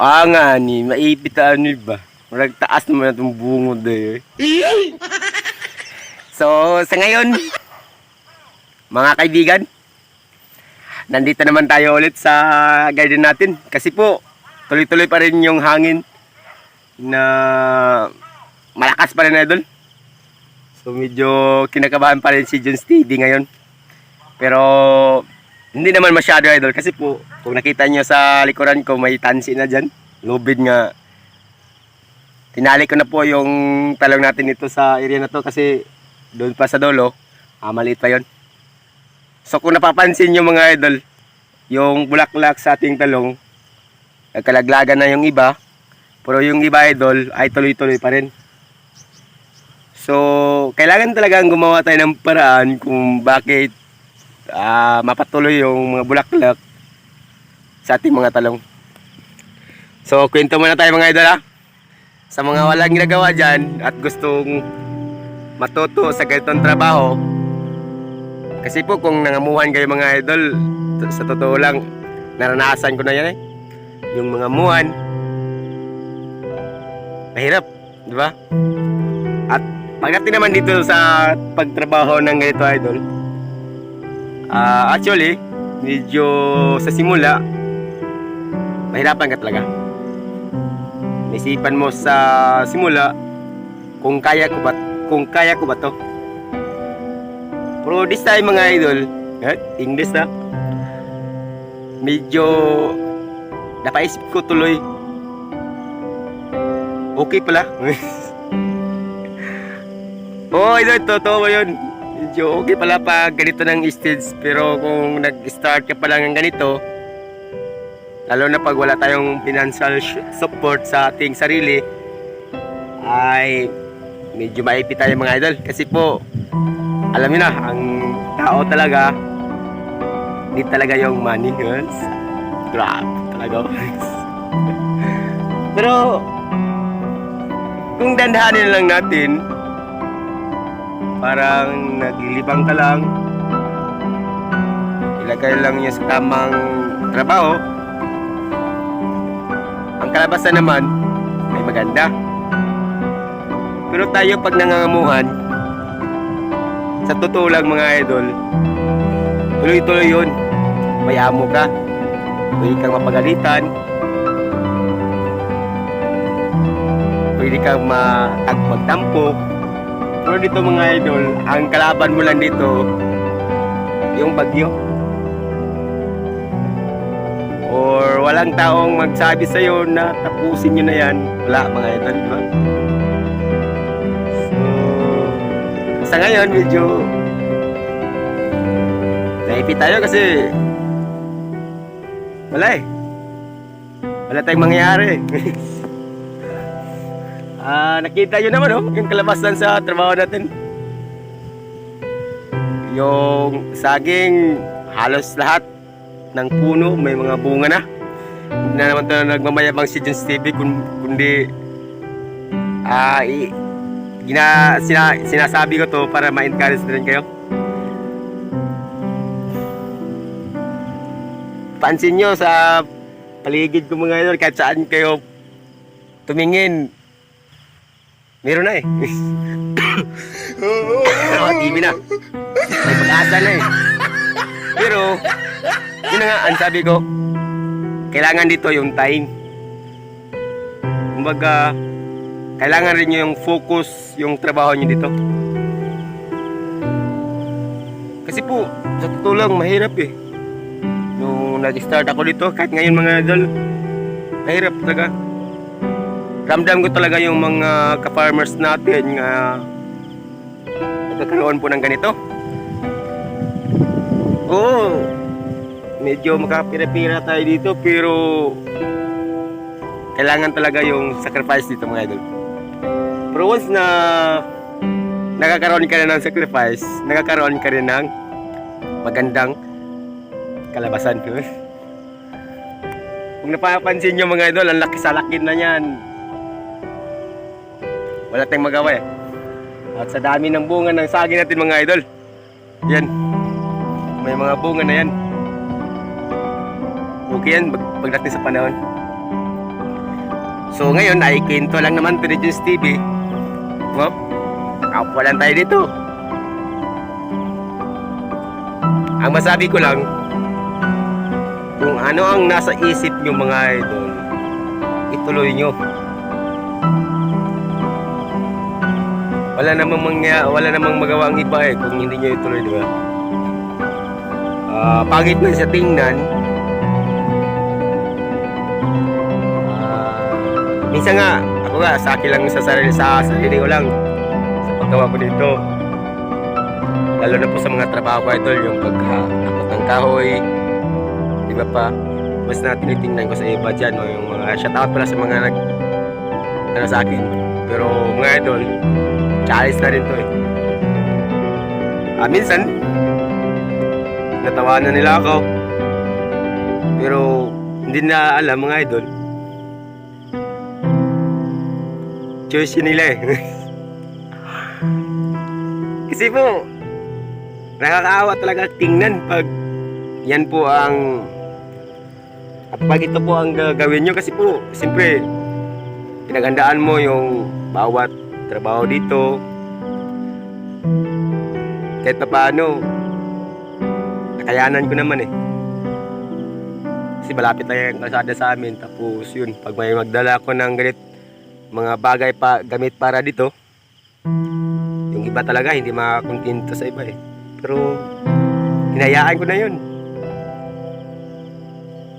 Ah nga ni, maipit ano ba? Marag taas naman itong bungod eh. so, sa ngayon, mga kaibigan, nandito naman tayo ulit sa garden natin. Kasi po, tuloy-tuloy pa rin yung hangin na malakas pa rin idol. So medyo kinakabahan pa rin si John Stevie ngayon. Pero hindi naman masyado idol kasi po kung nakita nyo sa likuran ko may tansi na dyan. Lubid nga. Tinali ko na po yung talong natin dito sa area na to kasi doon pa sa dolo, ah, maliit pa yon. So kung napapansin nyo mga idol, yung bulaklak sa ating talong, nagkalaglagan na yung iba, pero yung iba idol ay tuloy-tuloy pa rin. So, kailangan talagang gumawa tayo ng paraan kung bakit ah, mapatuloy yung mga bulaklak sa ating mga talong. So, kwento muna tayo mga idol ha. Sa mga walang ginagawa dyan at gustong matuto sa ganitong trabaho, kasi po kung nangamuhan kayo mga idol, sa totoo lang, naranasan ko na yan eh. Yung mga muhan, mahirap, di ba? At pagdating naman dito sa pagtrabaho ng ganito idol, ah actually, medyo sa simula, mahirapan ka talaga. Naisipan mo sa simula kung kaya ko ba kung kaya ko ba to. Pero this time mga idol, eh, English na. Medyo napaisip ko tuloy. Okay pala. Oh, ito, totoo yun. Medyo okay pala pag ganito ng stage. Pero kung nag-start ka pa lang ng ganito, lalo na pag wala tayong financial support sa ating sarili, ay medyo maipit tayo mga idol. Kasi po, alam niyo na, ang tao talaga, hindi talaga yung money, guys. Grabe talaga. Pero, kung dandahanin lang natin, parang naglilibang ka lang, ilagay lang niya sa tamang trabaho, ang kalabasan naman ay maganda. Pero tayo pag nangangamuhan, sa totoo lang mga idol, tuloy-tuloy yun. May amo ka, pwede kang mapagalitan, pwede kang magtampo. Pero dito mga idol, ang kalaban mo lang dito, yung bagyo. Or walang taong magsabi sa'yo na tapusin nyo na yan. Wala mga idol, di ba? So, sa ngayon, medyo naipit tayo kasi wala eh. Wala tayong mangyayari. Ah, nakita nyo naman oh, yung kalabasan sa trabaho natin. Yung saging, halos lahat ng puno, may mga bunga na. Hindi na naman ito nagmamayabang si Stevie, kun- kundi ah, i- gina, sina, sinasabi ko to para ma-encourage na rin kayo. Pansin nyo sa paligid ko mga idol, kahit saan kayo tumingin, meron na eh. Mga TV na. May pag-asa na eh. Pero, yun na nga, ang sabi ko, kailangan dito yung time. Kumbaga, kailangan rin yung focus, yung trabaho nyo dito. Kasi po, sa totoo lang, mahirap eh. Nung nag-start ako dito, kahit ngayon mga idol, mahirap talaga. Ramdam ko talaga yung mga ka-farmers natin nga nagkakaroon po ng ganito. Oo, medyo makapira-pira tayo dito pero kailangan talaga yung sacrifice dito mga idol. Pero once na nakakaroon ka na ng sacrifice, nakakaroon ka rin ng magandang kalabasan. Kung napapansin nyo mga idol, ang laki sa laki na yan. Wala tayong magawa eh. At sa dami ng bunga ng saging natin mga idol. Yan. May mga bunga na yan. Okay yan pag- pagdating sa panahon. So ngayon ay kwento lang naman to Juice TV. Oh, ako lang tayo dito. Ang masabi ko lang, kung ano ang nasa isip nyo mga idol, ituloy nyo. Wala namang mangya, wala namang magawa ang iba eh kung hindi nyo ituloy, di ba? Ah, pangit man sa tingnan. Ah, minsan nga, ako nga, sa akin lang sa sarili, sa sarili ko lang, sa paggawa ko dito. Lalo na po sa mga trabaho ko idol, yung pagkakot ng kahoy, di pa? Mas na tinitingnan ko sa iba dyan, no? yung mga shoutout pala sa mga nag, ano sa akin. Pero mga idol, challenge na rin to eh. Ah, minsan, natawanan nila ako. Pero, hindi na alam mga idol. Choice nila eh. Kasi po, nakakaawa talaga tingnan pag yan po ang at pag ito po ang gagawin nyo kasi po, siyempre, pinagandaan mo yung bawat trabaho dito. Kahit na paano, nakayanan ko naman eh. Kasi malapit lang yung kalsada sa amin. Tapos yun, pag may magdala ko ng ganit, mga bagay pa, gamit para dito, yung iba talaga hindi makakontento sa iba eh. Pero, hinayaan ko na yun.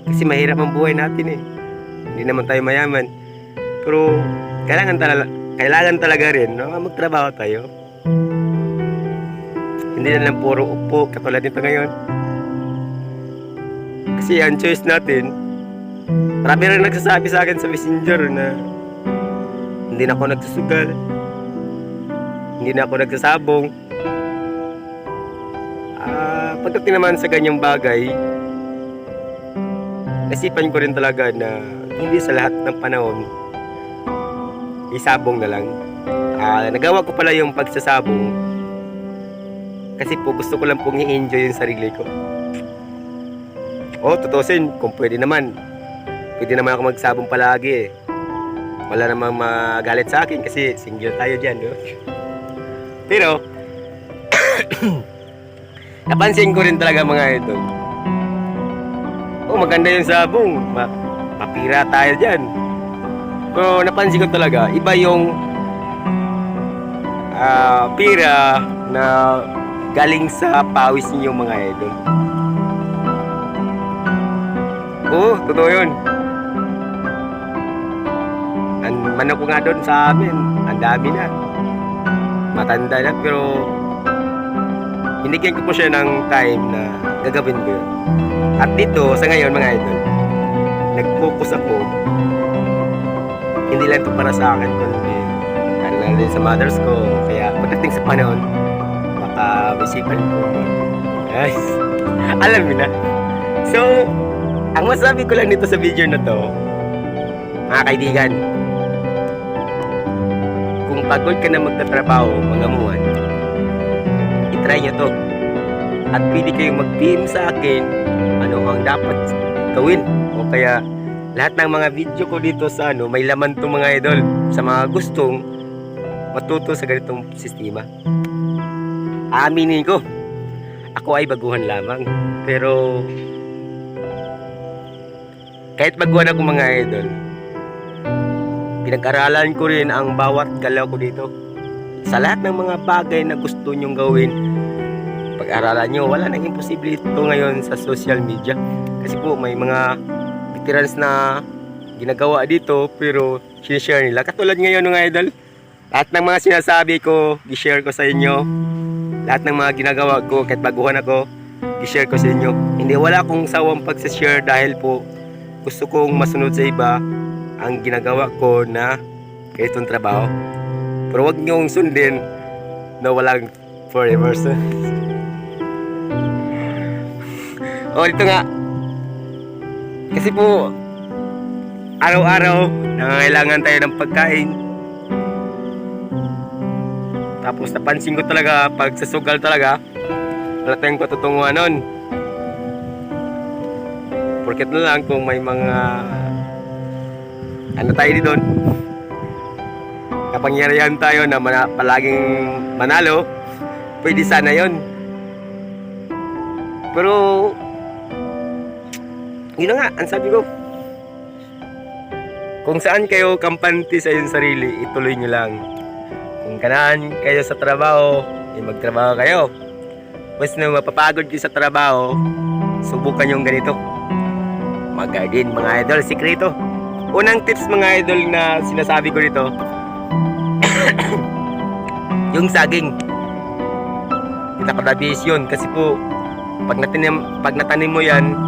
Kasi mahirap ang buhay natin eh. Hindi naman tayo mayaman. Pero, kailangan talaga, kailangan talaga rin, no? Magtrabaho tayo. Hindi na lang puro upo, katulad nito ngayon. Kasi ang choice natin, marami rin nagsasabi sa akin sa messenger na hindi na ako nagsusugal. Hindi na ako nagsasabong. Ah, pagdating naman sa ganyang bagay, nasipan ko rin talaga na hindi sa lahat ng panahon isabong na lang. Ah, nagawa ko pala yung pagsasabong kasi po gusto ko lang pong i-enjoy yung sarili ko. Oh, tutusin, kung pwede naman. Pwede naman ako magsabong palagi eh. Wala namang magalit sa akin kasi single tayo dyan, no? Pero, napansin ko rin talaga mga ito. Oh, maganda yung sabong. Ma mapira tayo dyan. Pero napansin ko talaga, iba yung ah, pira na galing sa pawis niyo mga idol. Oo, totoo yun. Ang manok ko nga doon sa amin, ang dami na. Matanda na, pero binigyan ko po siya ng time na gagawin ko yun. At dito, sa ngayon mga idol, nag-focus ako. Hindi lang ito para sa akin, kundi ano lang din sa mothers ko. Kaya pagdating sa panahon, baka isipan ko. Guys, alam mo na. So, ang masabi ko lang nito sa video na to, mga kaibigan, kung pagod ka na magtatrabaho, mangamuhan, itry nyo to. At pwede kayong mag-PM sa akin ano ang dapat gawin. O kaya lahat ng mga video ko dito sa ano, may laman to mga idol sa mga gustong matuto sa ganitong sistema. Aaminin ko, ako ay baguhan lamang. Pero kahit baguhan ako mga idol, pinag-aralan ko rin ang bawat galaw ko dito. Sa lahat ng mga bagay na gusto nyong gawin, pag-aralan nyo, wala nang imposible ito ngayon sa social media. Kasi po may mga veterans na ginagawa dito pero sinishare nila. Katulad ngayon mga idol, lahat ng mga sinasabi ko, i-share ko sa inyo. Lahat ng mga ginagawa ko, kahit baguhan ako, i-share ko sa inyo. Hindi wala akong sawang pag-share dahil po gusto kong masunod sa iba ang ginagawa ko na ganitong trabaho. Pero wag niyong sundin na walang forever. So, oh, ito nga. Kasi po, araw-araw, nangangailangan tayo ng pagkain. Tapos napansin ko talaga, pag sa sugal talaga, wala tayong patutunguhan nun. Porket na lang kung may mga ano tayo doon? Kapangyarihan tayo na mana, palaging manalo. Pwede sana yon. Pero, yun nga, ang sabi ko. Kung saan kayo kampante sa iyong sarili, ituloy nyo lang. Kung kanaan kayo sa trabaho, eh magtrabaho kayo. Mas na mapapagod kayo sa trabaho, subukan yung ganito. Mag-garden mga idol, sikreto. Unang tips mga idol na sinasabi ko dito, yung saging. Pinakadabis yun kasi po, pag natanim, pag natanim mo yan,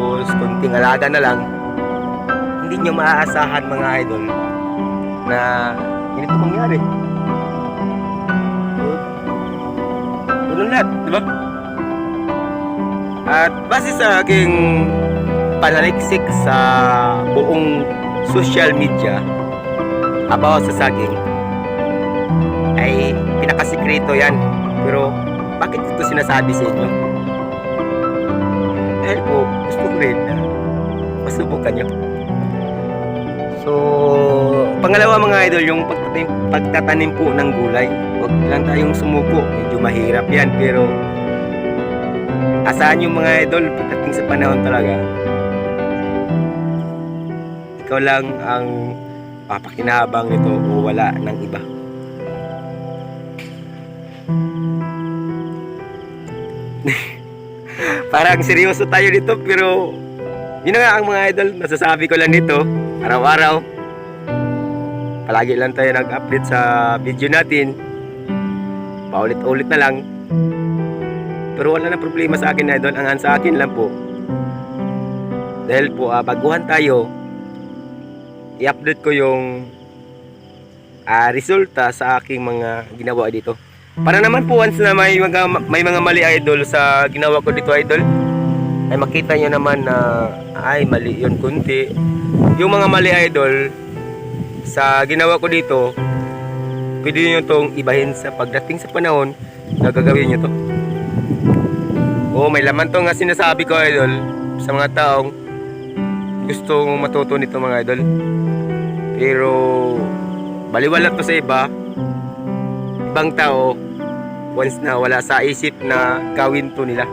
tapos kunting alaga na lang, hindi nyo maaasahan mga idol na ganito mangyari. Ganun lahat, di ba? At base sa aking panaliksik sa buong social media about sa saging, ay pinakasikreto yan. Pero bakit ito sinasabi sa inyo? Dahil po, gusto ko rin na masubukan nyo. So, pangalawa mga idol, yung pagtatanim, pagtatanim po ng gulay. Huwag lang tayong sumuko. Medyo mahirap yan, pero asahan yung mga idol pagdating sa panahon talaga. Ikaw lang ang papakinabang nito o wala ng iba. Parang seryoso tayo dito pero yun nga ang mga idol, nasasabi ko lang dito, araw-araw. Palagi lang tayo nag-update sa video natin. Paulit-ulit na lang. Pero wala na problema sa akin idol, ang sa akin lang po. Dahil po, ah, baguhan tayo, i-update ko yung ah, resulta sa aking mga ginawa dito. Para naman po once na may mga, may mga mali idol sa ginawa ko dito idol, ay makita nyo naman na ay mali yun kunti. Yung mga mali idol sa ginawa ko dito, pwede nyo tong ibahin sa pagdating sa panahon na gagawin nyo to. Oo, may laman to nga sinasabi ko idol sa mga taong gustong matuto nito mga idol. Pero baliwala to sa iba. Ibang tao once na wala sa isip na gawin to nila.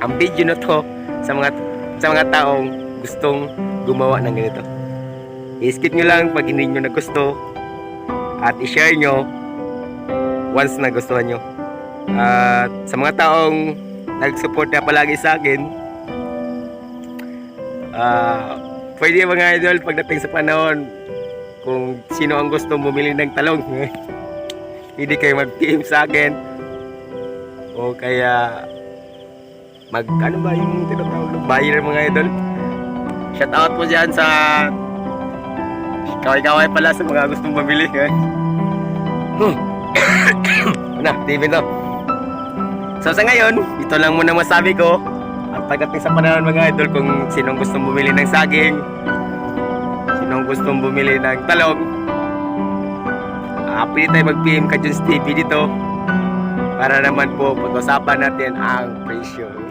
Ang video na to sa mga sa mga taong gustong gumawa ng ganito. I-skip nyo lang pag hindi nyo nagusto at i-share nyo once na gustuhan nyo. At sa mga taong nag-suporta palagi sa akin, ah pwede mga idol pagdating sa panahon kung sino ang gusto bumili ng talong. hindi kayo mag-PM sa akin kaya mag ano ba yung tinatawag buyer mga idol? Shout out po dyan sa kaway-kaway pala sa mga gustong mamili hmm. na TV to so sa ngayon ito lang muna masabi ko. At pagdating sa panahon mga idol kung sinong gustong bumili ng saging sinong gustong bumili ng talong uh, pwede tayo mag-PM ka Junes TV dito para naman po pag-usapan natin ang presyo.